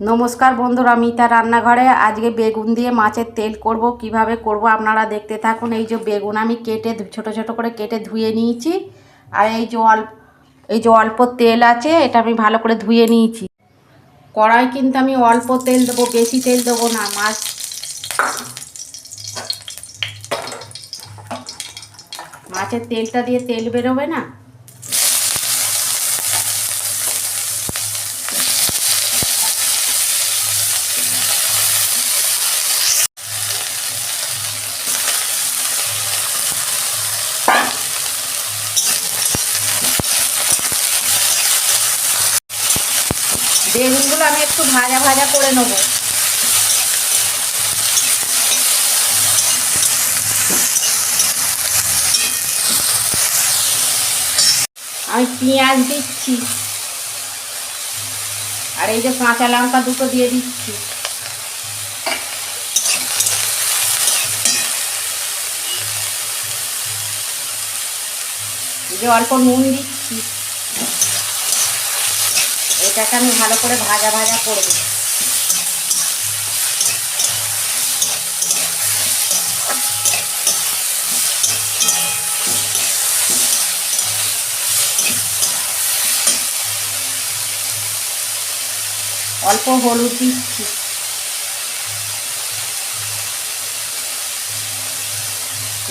নমস্কার বন্ধুরা, মিতা রান্নাঘরে। আজকে বেগুন দিয়ে মাছের তেল করব। কীভাবে করব আপনারা দেখতে থাকুন। এই যে বেগুন আমি কেটে ছোট ছোট করে কেটে ধুয়ে নিয়েছি। আর এই যে অল্প এই যে অল্প তেল আছে, এটা আমি ভালো করে ধুয়ে নিয়েছি। কড়াই কিন্তু আমি অল্প তেল দেবো, বেশি তেল দেবো না। মাছ মাছের তেলটা দিয়ে তেল বেরোবে না। বেগুনগুলো আমি একটু ভাজা ভাজা করে নেব। আমি পেঁয়াজ দিচ্ছি। আর এই যে কাঁচা লঙ্কা দুটো দিয়ে দিচ্ছি। এই যে অল্প নুন দিচ্ছি। এটাকে আমি ভালো করে ভাজা ভাজা করব অল্প হলুদ দিচ্ছি।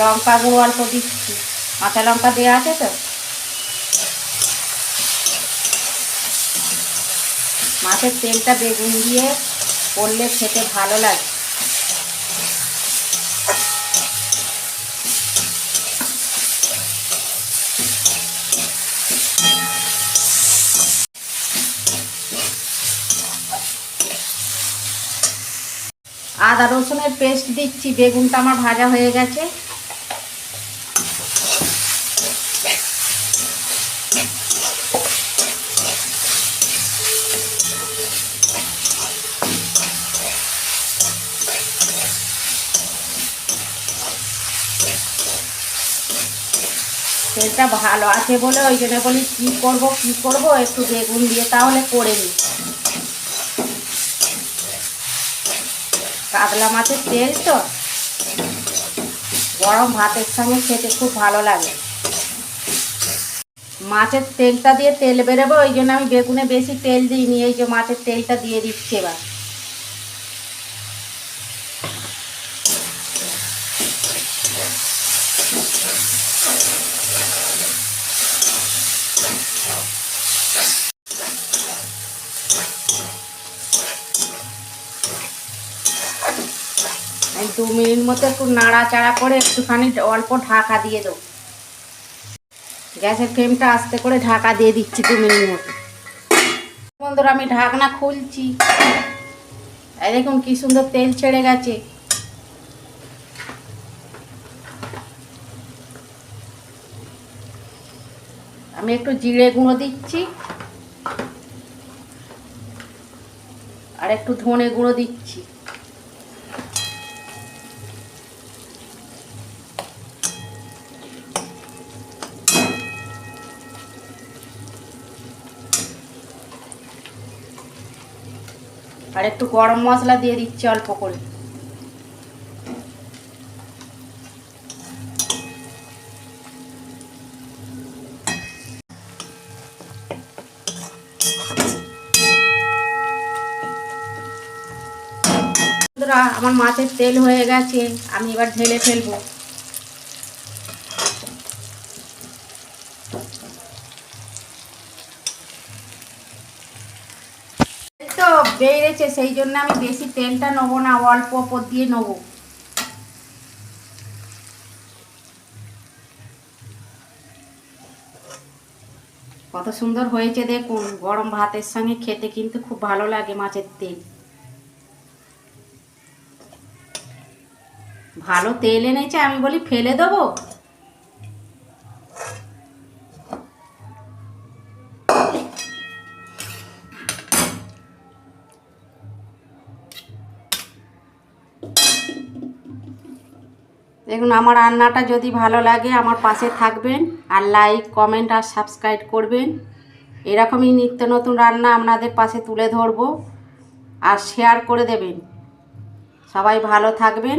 লঙ্কা গুঁড়ো অল্প দিচ্ছি। কাঁচা লঙ্কা দেওয়া আছে তো? মাছের তেলটা বেগুন দিয়ে করলে খেতে ভালো লাগে। আদা রসুনের পেস্ট দিচ্ছি, বেগুনটা আমার ভাজা হয়ে গেছে। তেলটা ভালো আছে বলে ওই জন্য বলি, কী করব কী করব, একটু বেগুন দিয়ে তাহলে করে নিই। কাতলা মাছের তেল তো। গরম ভাতের সঙ্গে খেতে খুব ভালো লাগে। মাছের তেলটা দিয়ে তেল বেরোবে, ওই জন্য আমি বেগুনে বেশি তেল দিইনি, এই যে মাছের তেলটা দিয়ে দিচ্ছি এবার। দু মিনিট মতো একটু নাড়াচাড়া করে একটুখানি অল্প ঢাকা দিয়ে দেবো। গ্যাসের ফ্লেমটা আস্তে করে ঢাকা দিয়ে দিচ্ছি দু মিনিট মতো। বন্ধুরা, আমি ঢাকনা খুলছি। দেখুন কি সুন্দর তেল ছেড়ে গেছে। আমি একটু জিরে গুঁড়ো দিচ্ছি। আর একটু ধনে গুঁড়ো দিচ্ছি। আর একটু গরম মশলা দিয়ে দিচ্ছি অল্প করে। বন্ধুরা, আমার মাছের তেল হয়ে গেছে আমি এবার ঢেলে ফেলব। তো বেড়েছে সেই জন্য আমি বেশি তেলটা নেব না অল্প ওপর দিয়ে নেব। কত সুন্দর হয়েছে দেখুন গরম ভাতের সঙ্গে খেতে কিন্তু খুব ভালো লাগে মাছের তেল। ভালো তেল এনেছে, আমি বলি ফেলে দেবো। দেখুন, আমার রান্নাটা যদি ভালো লাগে, আমার পাশে থাকবেন আর লাইক কমেন্ট আর সাবস্ক্রাইব করবেন। এরকমই নিত্য নতুন রান্না আপনাদের পাশে তুলে ধরবো আর শেয়ার করে দেবেন। সবাই ভালো থাকবেন।